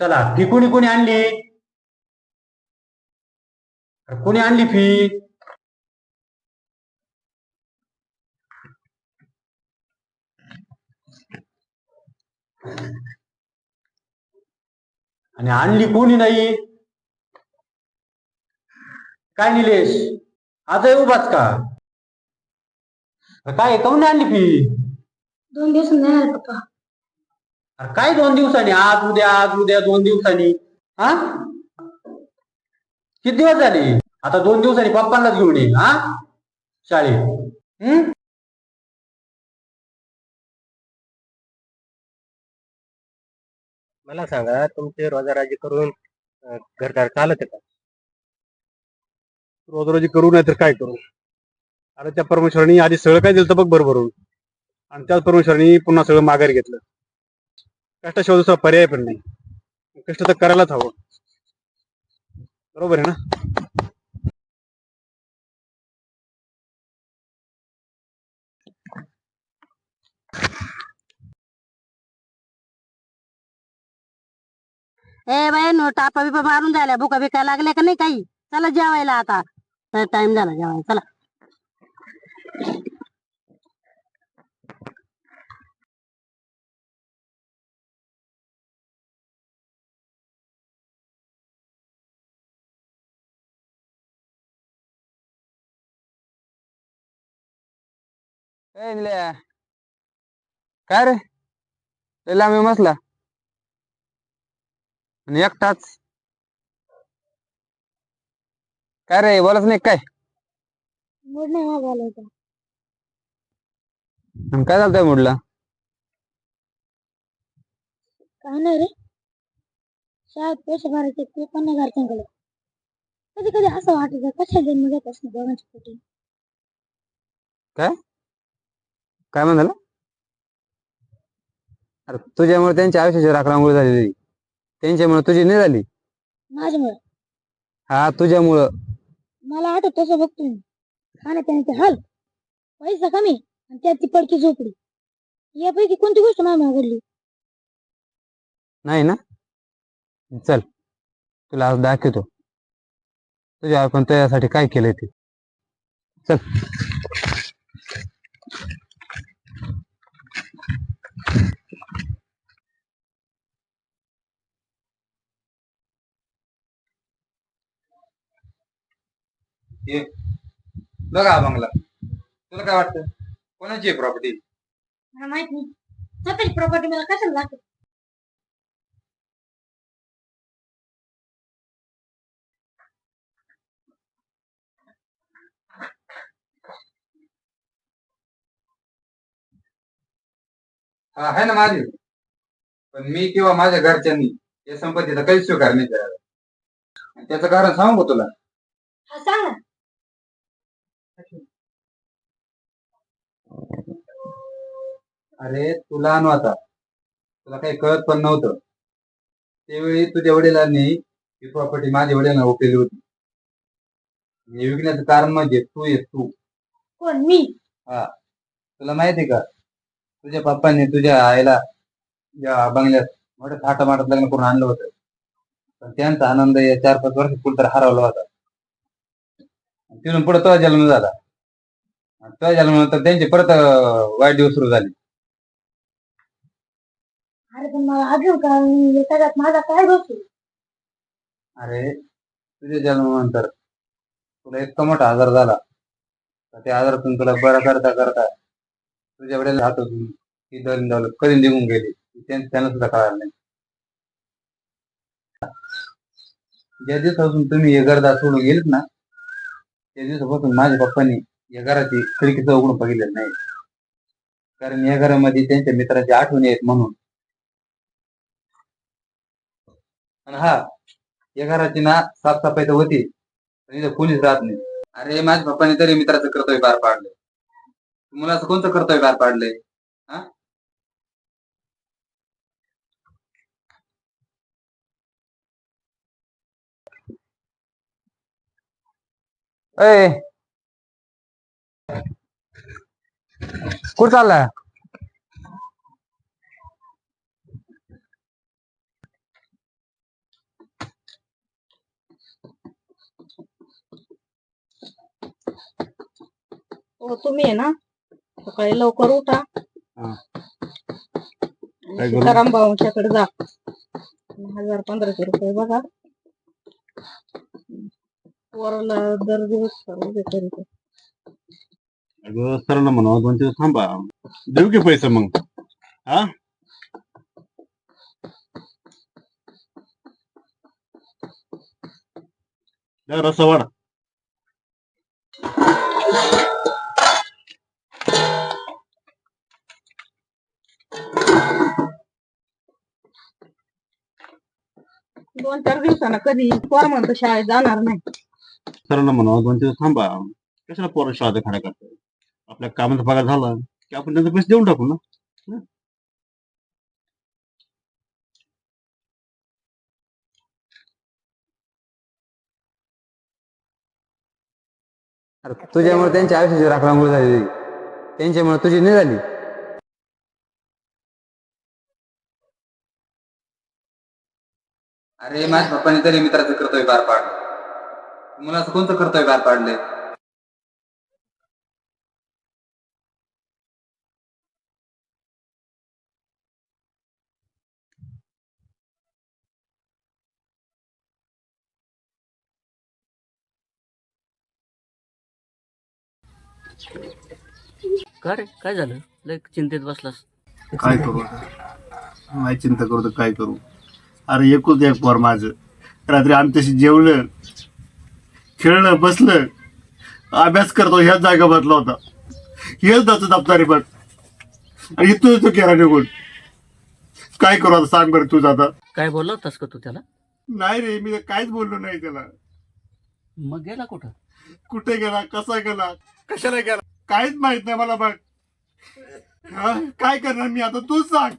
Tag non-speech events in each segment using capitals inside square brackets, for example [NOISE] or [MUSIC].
चला फी कोणी कोणी आणली? कोणी आणली फी आणि आणली कोणी नाही? काय निलेश? आता उभाच का? काय काऊन आणली फी दोन दिवस नाही पप्पा. अरे काय दोन दिवसांनी? आज उद्या आज उद्या दोन दिवसांनी. हा? किती दिवस झाले? आता दोन दिवसांनी पप्पांनाच घेऊन ये. हा? शाळेत. हम्म? मला सांगा तुमचे रोजाराजी करून अं, घरदार चालत का? रोजरोजी करू नाही तर काय करू? अरे त्या परमेश्वरांनी आधी सगळं काय दिलं तर बघ बरोबर आणि त्याच परमेश्वरांनी पुन्हा सगळं माघारी घेतलं. कष्टाशिवाय दुसरा पर्याय पण नाही. कष्ट तर करायलाच हवं. बरोबर आहे ना? ए बाई नो टापा बिपा मारून झाल्या. बुका बिका लागल्या का नाही काही? चला जेवायला आता. टाइम झाला जेवायला. चला. ए काय रे? लांबी मसला आणि एकटाच. काय रे बोलच नाही काय? मूड नाही मागायला होता आणि काय चालतंय मुडला? काय नाही रे. शाळेत पैसे भरायचे ते पण नाही घरच्यांकडे. कधी कधी असं वाटत कशा जन्म घेत पोटी? काय? म्हणाला? अरे तुझ्यामुळे त्यांच्या आयुष्याची राखरांगोळी झालेली. त्यांच्यामुळे तुझी नाही झाली. माझ्यामुळे? हा तुझ्यामुळं. मला आठवत तसं बघतो मी खाण्यापिण्याचे हाल. पैसा कमी आणि त्यात ती पडकी झोपडी. यापैकी कोणती गोष्ट माझ्या घडली? नाही ना? चल तुला आज दाखवतो. तुझ्या आपण त्यासाठी काय केलंय ते. चल. बघा हा बंगला. तुला काय वाटतं? कोणाची प्रॉपर्टी मला माहीत नाही. स्वतःची प्रॉपर्टी मला कशाला लागते? आहे ना माझी पण मी किंवा माझ्या घरच्यांनी या संपत्तीचा काही स्वीकार नाही करायला आणि त्याचं कारण सांगू का तुला? हा सांग ना. अरे तुला नव्हता तुला काही कळत पण नव्हतं. त्यावेळी तुझ्या वडिलांनी ही प्रॉपर्टी माझ्या वडिलांना ओकेली होती. हे विकण्याचं कारण म्हणजे तू येस तू. कोण? मी? तुला माहिती का? तुझ्या पप्पांनी तुझ्या आईला या बंगल्यात मोठ्या थाटा माटात लग्न करून आणलं होतं. पण त्यांचा आनंद या चार पाच वर्ष कुठं हरवला होता. तिथून पुढे तो जन्म झाला. तो जन्मानंतर त्यांची परत वाईट दिवस सुरू झाले. अरे पण मला अजून का सगळ्यात माझा काय दोष आहे? अरे तुझ्या जन्मानंतर तुला इतका मोठा आजार झाला. तर त्या आजारातून तुला बरा करता करता तुझ्या वडिला हातातून ही दर दौलत कधी निघून गेली? त्यांना सुद्धा कळालं नाही. ज्या दिवसापासून तुम्ही हे गर्दा सोडून गेलेत ना त्या दिवसापासून माझ्या पप्पांनी या घराची खिडकीचं उघडून बघितलेलं नाही. कारण या घरामध्ये त्यांच्या मित्राची आठवणी आहेत म्हणून. आणि हा या घराची ना साफसफाई तर होती पण इथं कोणीच राहत नाही. अरे माझ्या पप्पाने तरी मित्राचं कर्तव्य पार पाडलं. तुम्हाला असं कोणतं कर्तव्य पार पाडलंय? हा? ए! कुठं चाललाय हो, तुम्ही आहे ना? सकाळी लवकर उठा. हा. आणि काय करू? सीताराम भाऊंच्याकडे जा. हजार पंधराशे रुपये बघा. पोराला दर दिवस अगं सरांना म्हणा दोन दिवस थांबा. देऊ की पैसे मग? हा? द्या रस्सा वाढ. दोन चार दिवसानं कधी पोर म्हणतो शाळेत जाणार नाही. सरांना म्हणा दोन दिवस थांबा. कशाला पोरं शाळा खड्या करताय आपल्या कामाचा पगार झाला की आपण त्यांचे पैसे देऊन टाकू ना? अरे तुझ्यामुळे त्यांच्या आयुष्याची राखरांगोळी झाली. त्यांच्यामुळे तुझी नाही झाली. अरे माझ्या पप्पाने तरी मित्राचं कर्तव्य पार पाडलं. मला असं कोणतं कर्तव्य पार पाडले का रे? काय झालं? लय चिंतेत बसलास. काय करू नाही चिंता करू तर काय करू? अरे एकूच एक पोर माझं. रात्री आम्ही तशी जेवलं खेळलं बसलं. अभ्यास करतो ह्याच जागा बदला होता. हेच जातो दप्तारी पण आणि इथून तो केला निघून. काय करू आता सांग बरं तुझं आता. काय बोलला होतास का तू त्याला? नाही रे मी काहीच बोललो नाही त्याला. मग गेला कुठं? कुठे गेला कसा गेला? कशाला गेला? काहीच माहीत नाही मला बघ. हा? काय करणार मी आता? तूच सांग.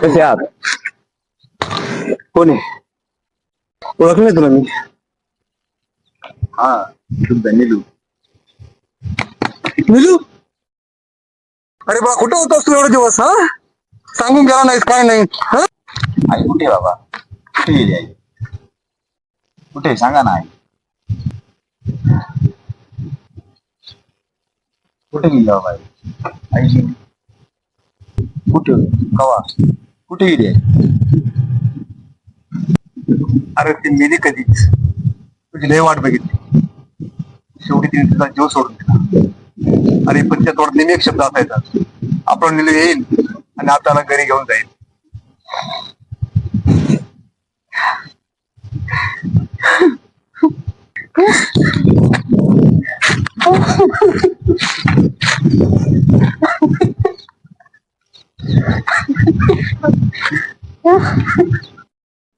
कसे आहात कोण? आहे ओळखलं तुला मी? हा निलू. मिलू अरे बा कुठं होतास तू एवढे दिवस हा? सांगून गेला नाहीस काय नाही हा? आई कुठे बाबा? कुठे गेली आई? कुठे आहे? सांगा ना आई. कुठे गेली बाबा आई? आई गेली. कुठे कवा? कुठे गेली आई? अरे ती मेली कधीच. तुझी लय वाट बघितली. शेवटी तिने तुझा जीव सोडून दिला. अरे पण त्या नेहमी एक शब्द असायचा. आपण निलू येईल. आणि आपल्याला घरी घेऊन जाईल. [LAUGHS]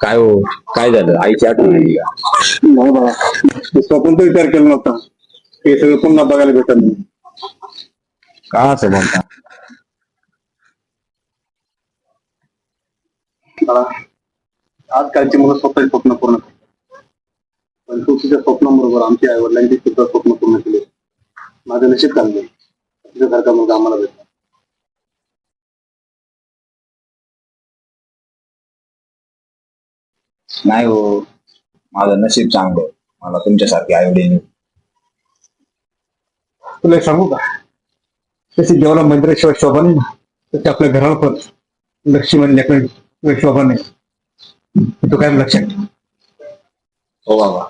काय हो? काय झालं? आईची आठवण आली का? नाही बाबा विचार केला नव्हता. हे सगळं पुन्हा बघायला भेटत नाही. का असं म्हणता? मला आजकालची मुलं स्वतःची स्वप्न पूर्ण करतात. पण तू तुझ्या स्वप्नाबरोबर आमच्या आई वडिलांची सुद्धा स्वप्न पूर्ण केले. माझं नशीब चाललंय तुझ्यासारखा मुलगा आम्हाला भेटला नाही हो माझं नशीब चांगलं मला तुमच्यासारखे आई वडील तुला एक सांगू का? तशी देवाला मंदिराशिवाय शोभा नाही ना तशी आपल्या घराला पण लक्ष्मी लेकरांशिवाय शोभा नाही. तू काय लक्षात ठेव. हो बाबा.